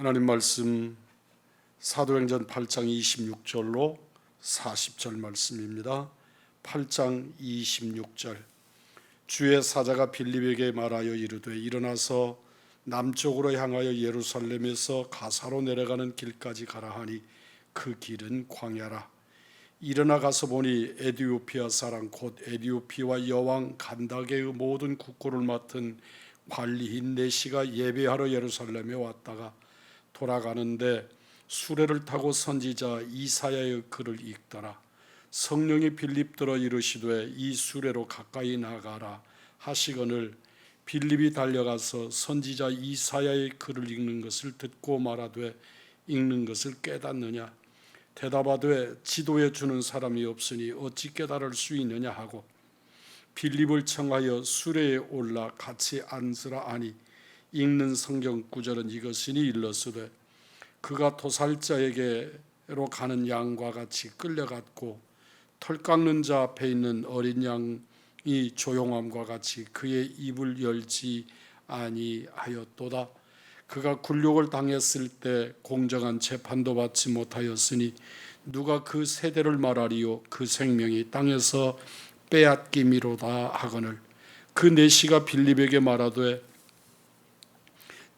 하나님 말씀 사도행전 8장 26절로 40절 말씀입니다. 8장 26절 주의 사자가 빌립에게 말하여 이르되 일어나서 남쪽으로 향하여 예루살렘에서 가사로 내려가는 길까지 가라 하니 그 길은 광야라 일어나 가서 보니 에디오피아 사람 곧 에디오피와 여왕 간다게의 모든 국고를 맡은 관리인 네시가 예배하러 예루살렘에 왔다가 돌아가는데 수레를 타고 선지자 이사야의 글을 읽더라. 성령이 빌립 들어 이르시되 이 수레로 가까이 나가라 하시거늘 빌립이 달려가서 선지자 이사야의 글을 읽는 것을 듣고 말하되 읽는 것을 깨닫느냐? 대답하되 지도해 주는 사람이 없으니 어찌 깨달을 수 있느냐 하고 빌립을 청하여 수레에 올라 같이 앉으라 하니 읽는 성경 구절은 이것이니 일렀으되 그가 도살자에게로 가는 양과 같이 끌려갔고 털 깎는 자 앞에 있는 어린 양이 조용함과 같이 그의 입을 열지 아니하였도다. 그가 굴욕을 당했을 때 공정한 재판도 받지 못하였으니 누가 그 세대를 말하리요 그 생명이 땅에서 빼앗김이로다 하거늘 그 내시가 빌립에게 말하되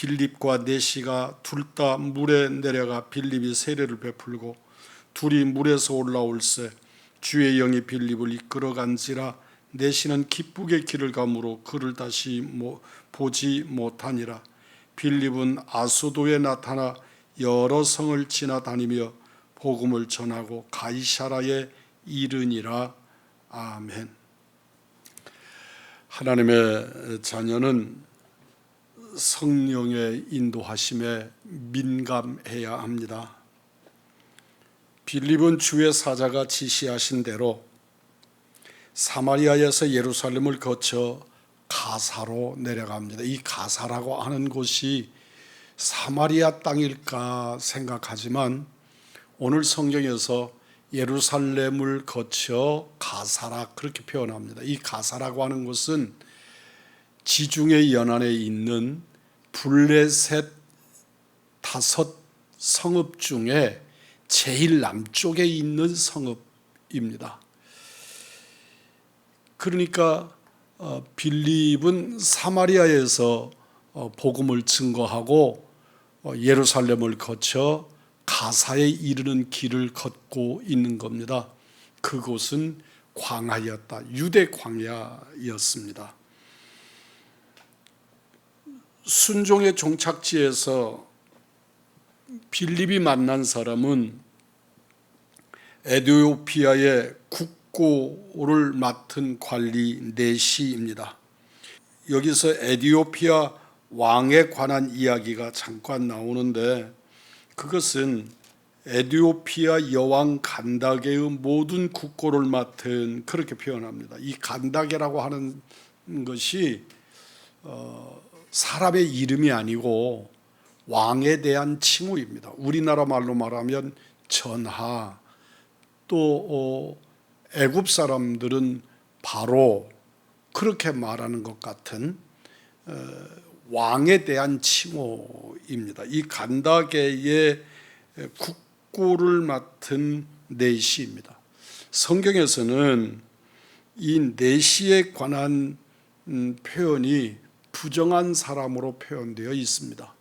빌립과 내시가 둘 다 물에 내려가 빌립이 세례를 베풀고 둘이 물에서 올라올세 주의 영이 빌립을 이끌어간지라 내시는 기쁘게 길을 가므로 그를 다시 보지 못하니라 빌립은 아소도에 나타나 여러 성을 지나다니며 복음을 전하고 가이사라에 이르니라 아멘. 하나님의 자녀는 성령의 인도하심에 민감해야 합니다. 빌립은 주의 사자가 지시하신 대로 사마리아에서 예루살렘을 거쳐 가사로 내려갑니다. 이 가사라고 하는 곳이 사마리아 땅일까 생각하지만 오늘 성경에서 예루살렘을 거쳐 가사라 그렇게 표현합니다. 이 가사라고 하는 곳은 지중해 연안에 있는 블레셋 다섯 성읍 중에 제일 남쪽에 있는 성읍입니다. 그러니까 어, 빌립은 사마리아에서 어, 복음을 증거하고 어, 예루살렘을 거쳐 가사에 이르는 길을 걷고 있는 겁니다. 그곳은 광야였다. 유대 광야였습니다. 순종의 종착지에서 빌립이 만난 사람은 에디오피아의 국고를 맡은 관리 네시입니다. 여기서 에디오피아 왕에 관한 이야기가 잠깐 나오는데 그것은 에디오피아 여왕 간다게의 모든 국고를 맡은 그렇게 표현합니다. 이 간다게라고 하는 것이 어, 사람의 이름이 아니고 왕에 대한 칭호입니다. 우리나라 말로 말하면 전하 또 어, 애굽 사람들은 바로 그렇게 말하는 것 같은 어, 왕에 대한 칭호입니다. 이 간다게의 국고를 맡은 내시입니다. 성경에서는 이 내시에 관한 음, 표현이 부정한 사람으로 표현되어 있습니다.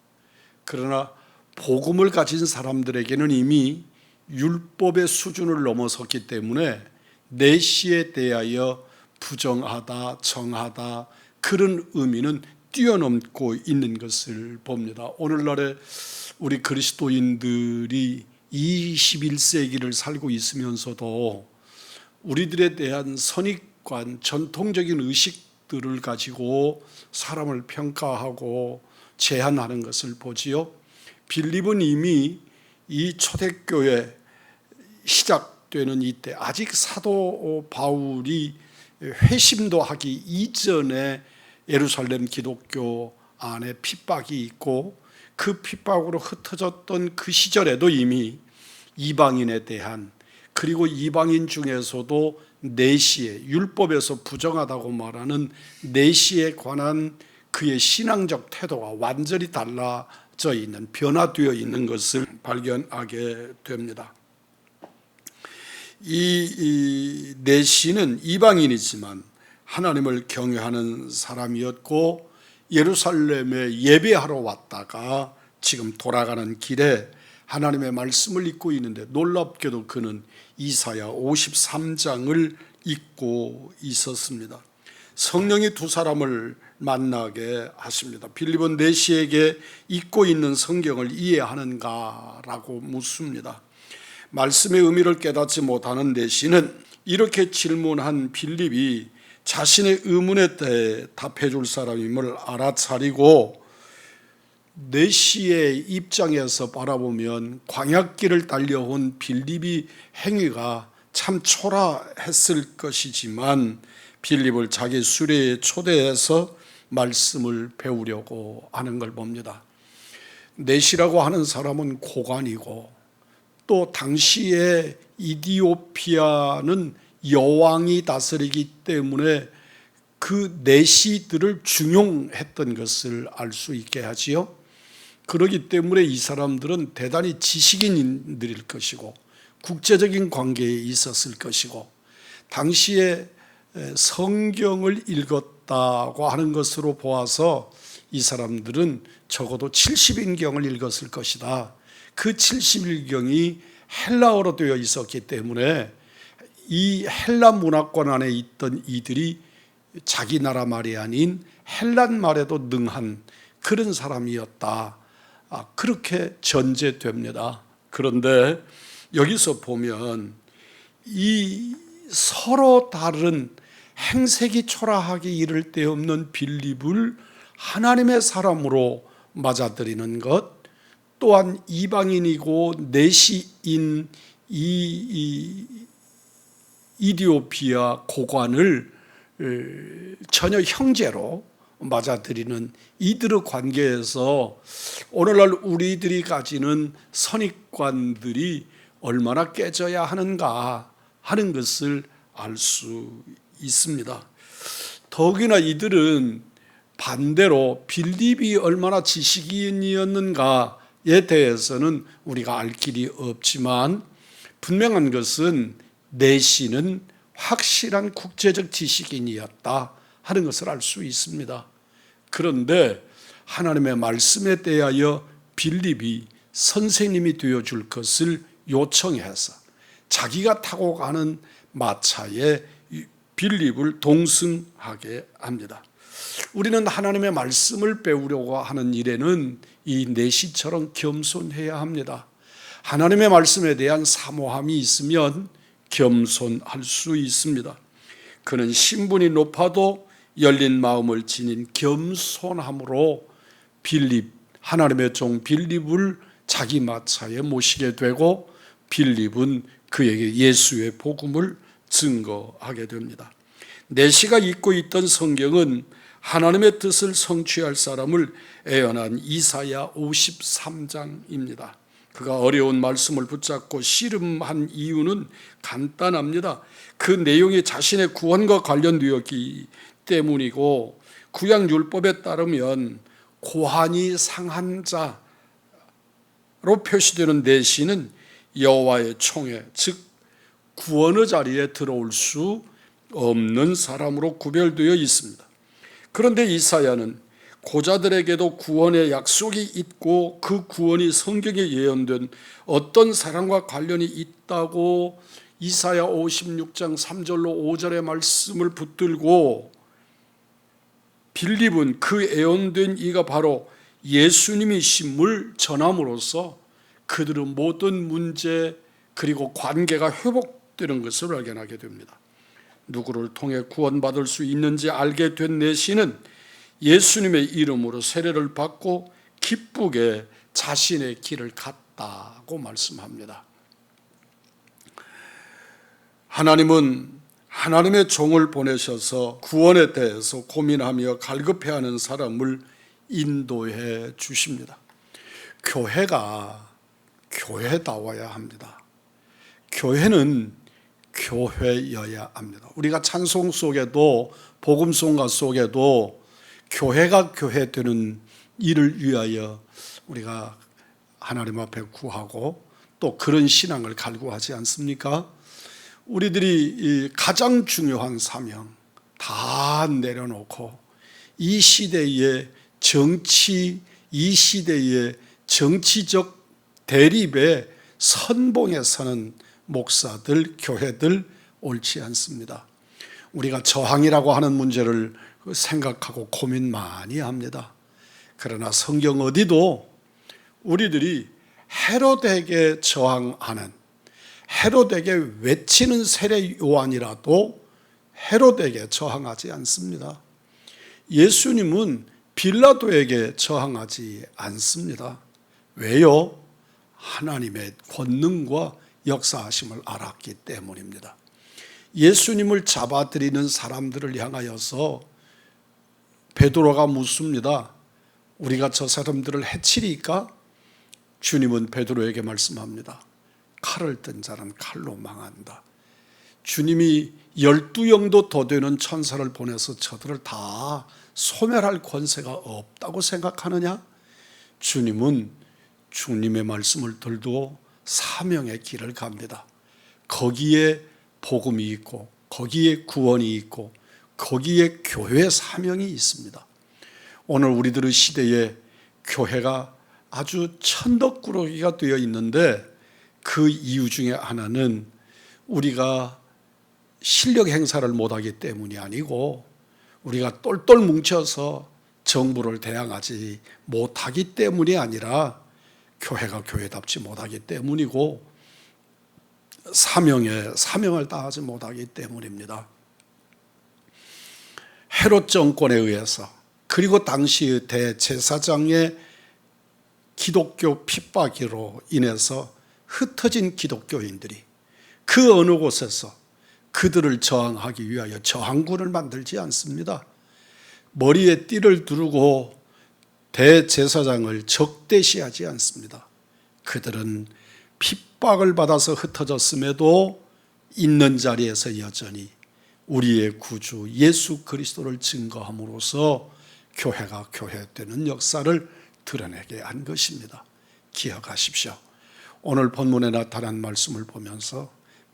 그러나 복음을 가진 사람들에게는 이미 율법의 수준을 넘어섰기 때문에 내시에 대하여 부정하다, 정하다 그런 의미는 뛰어넘고 있는 것을 봅니다. 오늘날에 우리 그리스도인들이 21세기를 살고 있으면서도 우리들에 대한 선입관, 전통적인 의식 들을 가지고 사람을 평가하고 제한하는 것을 보지요. 빌립은 이미 이 초대교회 시작되는 이때 아직 사도 바울이 회심도 하기 이전에 예루살렘 기독교 안에 핍박이 있고 그 핍박으로 흩어졌던 그 시절에도 이미 이방인에 대한 그리고 이방인 중에서도 내시에 율법에서 부정하다고 말하는 내시에 관한 그의 신앙적 태도가 완전히 달라져 있는 변화되어 있는 것을 발견하게 됩니다. 이, 이 내시는 이방인이지만 하나님을 경외하는 사람이었고 예루살렘에 예배하러 왔다가 지금 돌아가는 길에 하나님의 말씀을 읽고 있는데 놀랍게도 그는 이사야 53장을 읽고 있었습니다. 성령이 두 사람을 만나게 하십니다. 빌립은 내시에게 읽고 있는 성경을 이해하는가라고 묻습니다. 말씀의 의미를 깨닫지 못하는 내시는 이렇게 질문한 빌립이 자신의 의문에 대해 답해 줄 사람임을 알아차리고 내시의 입장에서 바라보면 광약길을 달려온 빌립이 행위가 참 초라했을 것이지만 빌립을 자기 수레에 초대해서 말씀을 배우려고 하는 걸 봅니다. 내시라고 하는 사람은 고관이고 또 당시에 이디오피아는 여왕이 다스리기 때문에 그 내시들을 중용했던 것을 알 수 있게 하지요. 그러기 때문에 이 사람들은 대단히 지식인들일 것이고 국제적인 관계에 있었을 것이고 당시에 성경을 읽었다고 하는 것으로 보아서 이 사람들은 적어도 70인경을 읽었을 것이다. 그 70일경이 헬라어로 되어 있었기 때문에 이 헬라 문화권 안에 있던 이들이 자기 나라 말이 아닌 헬란 말에도 능한 그런 사람이었다. 아, 그렇게 전제됩니다. 그런데 여기서 보면 이 서로 다른 행색이 초라하게 이를 데 없는 빌립을 하나님의 사람으로 맞아들이는 것, 또한 이방인이고 내시인 이, 이 이디오피아 고관을 전혀 형제로 맞아들이는 이들의 관계에서 오늘날 우리들이 가지는 선입관들이 얼마나 깨져야 하는가 하는 것을 알 수 있습니다. 더욱이나 이들은 반대로 빌립이 얼마나 지식인이었는가에 대해서는 우리가 알 길이 없지만 분명한 것은 내시는 확실한 국제적 지식인이었다 하는 것을 알 수 있습니다. 그런데 하나님의 말씀에 대하여 빌립이 선생님이 되어 줄 것을 요청해서 자기가 타고 가는 마차에 빌립을 동승하게 합니다. 우리는 하나님의 말씀을 배우려고 하는 일에는 이 내시처럼 겸손해야 합니다. 하나님의 말씀에 대한 사모함이 있으면 겸손할 수 있습니다. 그는 신분이 높아도 열린 마음을 지닌 겸손함으로 빌립 하나님의 종 빌립을 자기 마차에 모시게 되고 빌립은 그에게 예수의 복음을 증거하게 됩니다. 내시가 읽고 있던 성경은 하나님의 뜻을 성취할 사람을 애연한 이사야 53장입니다. 그가 어려운 말씀을 붙잡고 씨름한 이유는 간단합니다. 그 내용이 자신의 구원과 관련되었기 때문이고 구약 율법에 따르면 고한이 상한 자로 표시되는 내시는 여호와의 총회 즉 구원의 자리에 들어올 수 없는 사람으로 구별되어 있습니다. 그런데 이사야는 고자들에게도 구원의 약속이 있고 그 구원이 성경에 예언된 어떤 사람과 관련이 있다고 이사야 56장 3절로 5절의 말씀을 붙들고 빌립은 그 예언된 이가 바로 예수님이심을 전함으로써 그들은 모든 문제 그리고 관계가 회복되는 것을 발견하게 됩니다. 누구를 통해 구원받을 수 있는지 알게 된 내시는 예수님의 이름으로 세례를 받고 기쁘게 자신의 길을 갔다고 말씀합니다. 하나님은 하나님의 종을 보내셔서 구원에 대해서 고민하며 갈급해하는 사람을 인도해 주십니다. 교회가 교회다워야 합니다. 교회는 교회여야 합니다. 우리가 찬송 속에도 복음송가 속에도 교회가 교회 되는 일을 위하여 우리가 하나님 앞에 구하고 또 그런 신앙을 갈구하지 않습니까? 우리들이 이 가장 중요한 사명 다 내려놓고 이 시대의 정치, 이 시대의 정치적 대립의 선봉에 서는 목사들, 교회들 옳지 않습니다. 우리가 저항이라고 하는 문제를 생각하고 고민 많이 합니다. 그러나 성경 어디도 우리들이 헤로데에게 저항하는 헤로데에게 외치는 세례 요한이라도 헤로데에게 저항하지 않습니다. 예수님은 빌라도에게 저항하지 않습니다. 왜요? 하나님의 권능과 역사하심을 알았기 때문입니다. 예수님을 잡아들이는 사람들을 향하여서 베드로가 묻습니다. 우리가 저 사람들을 해치리까? 주님은 베드로에게 말씀합니다. 칼을 든 자는 칼로 망한다. 주님이 열두 영도 더 되는 천사를 보내서 저들을 다 소멸할 권세가 없다고 생각하느냐? 주님은 주님의 말씀을 들고 사명의 길을 갑니다. 거기에 복음이 있고, 거기에 구원이 있고, 거기에 교회 사명이 있습니다. 오늘 우리들의 시대에 교회가 아주 천덕꾸러기가 되어 있는데 그 이유 중에 하나는 우리가 실력 행사를 못하기 때문이 아니고 우리가 똘똘 뭉쳐서 정부를 대항하지 못하기 때문이 아니라 교회가 교회답지 못하기 때문이고 사명에 사명을 다하지 못하기 때문입니다. 헤롯 정권에 의해서 그리고 당시의 대제사장의 기독교 핍박으로 인해서 흩어진 기독교인들이 그 어느 곳에서 그들을 저항하기 위하여 저항군을 만들지 않습니다. 머리에 띠를 두르고 대제사장을 적대시하지 않습니다. 그들은 핍박을 받아서 흩어졌음에도 있는 자리에서 여전히 우리의 구주 예수 그리스도를 증거함으로써 교회가 교회되는 역사를 드러내게 한 것입니다. 기억하십시오. 오늘 본문에 나타난 말씀을 보면서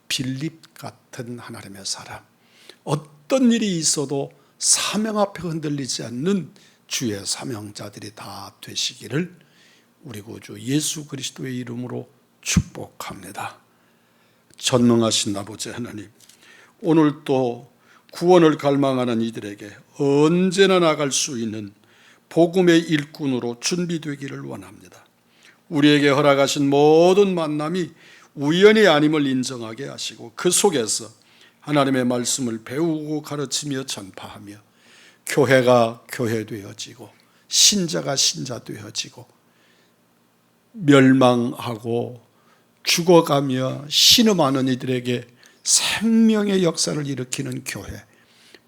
빌립 같은 하나님의 사람, 어떤 일이 있어도 사명 앞에 흔들리지 않는 주의 사명자들이 다 되시기를 우리 구주 예수 그리스도의 이름으로 축복합니다. 전능하신 아버지 하나님, 오늘 또 구원을 갈망하는 이들에게 언제나 나갈 수 있는 복음의 일꾼으로 준비되기를 원합니다. 우리에게 허락하신 모든 만남이 우연이 아님을 인정하게 하시고 그 속에서 하나님의 말씀을 배우고 가르치며 전파하며 교회가 교회 되어지고 신자가 신자 되어지고 멸망하고 죽어가며 신음하는 이들에게 생명의 역사를 일으키는 교회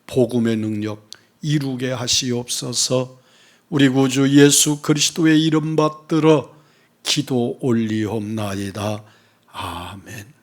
복음의 능력 이루게 하시옵소서. 우리 구주 예수 그리스도의 이름 받들어 기도 올리옵나이다. 아멘.